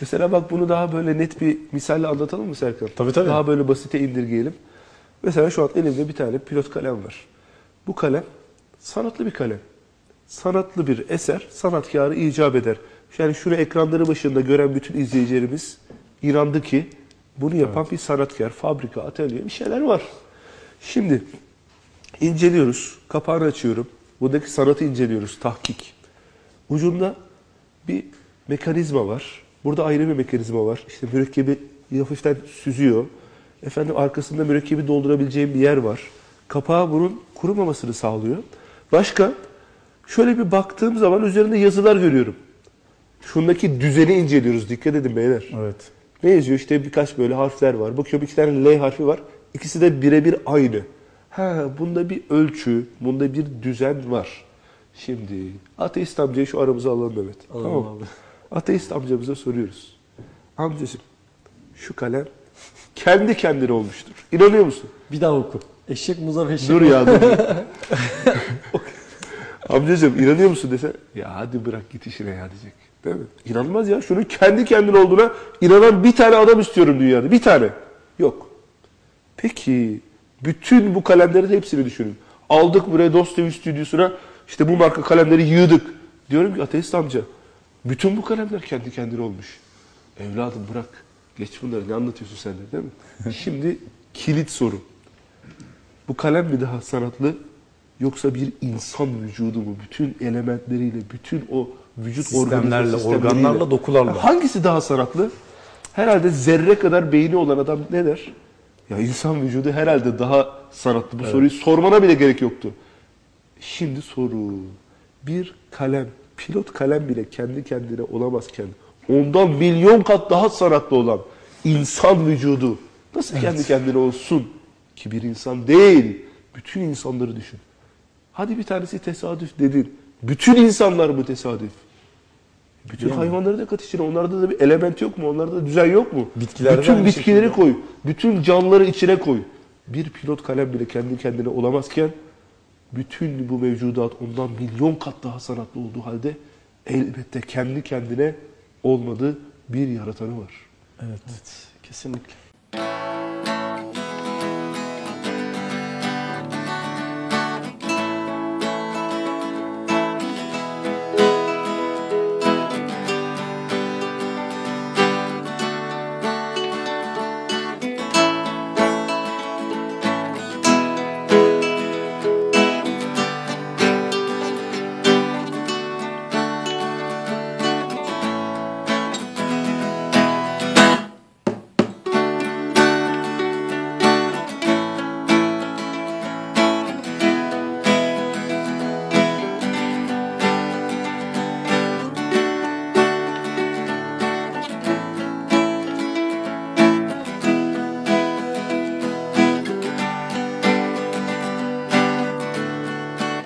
Mesela bak bunu daha böyle net bir misalle anlatalım mı Serkan? Tabii, tabii. Daha böyle basite indirgeyelim. Mesela şu an elimde bir tane pilot kalem var. Bu kalem sanatlı bir kalem. Sanatlı bir eser sanatkarı icap eder. Yani şunu ekranları başında gören bütün izleyicilerimiz inandı ki bunu yapan bir sanatkar, fabrika, atölye bir şeyler var. Şimdi inceliyoruz. Kapağını açıyorum. Buradaki sanatı inceliyoruz. Tahkik. Ucunda bir mekanizma var. Burada ayrı bir mekanizma var. İşte mürekkebi hafiften süzüyor. Efendim arkasında mürekkebi doldurabileceğim bir yer var. Kapağı bunun kurumamasını sağlıyor. Başka şöyle bir baktığım zaman üzerinde yazılar görüyorum. Şundaki düzeni inceliyoruz. Dikkat edin beyler. Evet. Ne yazıyor? İşte birkaç böyle harfler var. Bakıyorum iki tane L harfi var. İkisi de birebir aynı. Ha, bunda bir ölçü, bunda bir düzen var. Şimdi ateist amcayı şu aramıza alalım Mehmet. Alalım tamam. abi. Ateist amcamıza soruyoruz. Amcacığım şu kalem kendi kendine olmuştur. İnanıyor musun? Bir daha oku. Eşek muza ve eşek Dur ya dur. Amcacığım inanıyor musun dese ya hadi bırak git işine ya diyecek. Değil mi? İnanılmaz ya. Şunun kendi kendine olduğuna inanan bir tane adam istiyorum dünyada. Bir tane. Yok. Peki bütün bu kalemlerin hepsini düşünün. Aldık buraya Dostoyev stüdyosuna işte bu marka kalemleri yığdık. Diyorum ki ateist amca bütün bu kalemler kendi kendine olmuş. Evladım bırak. Geç bunları ne anlatıyorsun sen de değil mi? Şimdi kilit soru. Bu kalem mi daha sanatlı yoksa bir insan vücudu mu? Bütün elementleriyle, bütün o vücut Sistemlerle, organlarla, dokularla. Hangisi daha sanatlı? Herhalde zerre kadar beyni olan adam ne der? Ya insan vücudu herhalde daha sanatlı. Bu soruyu sormana bile gerek yoktu. Şimdi soru. Bir kalem, pilot kalem bile kendi kendine olamazken ondan milyon kat daha sanatlı olan insan vücudu nasıl kendi kendine olsun ki bir insan değil. Bütün insanları düşün. Hadi bir tanesi tesadüf dedin. Bütün insanlar mı tesadüf? Bütün hayvanları da kat içine. Onlarda da bir element yok mu? Onlarda da düzen yok mu? Bitkilerde de bütün bitkileri şekilde. koy. Bütün canlıları içine koy. Bir pilot kalem bile kendi kendine olamazken bütün bu mevcudat ondan milyon kat daha sanatlı olduğu halde elbette kendi kendine olmadığı bir yaratanı var. Evet. Kesinlikle.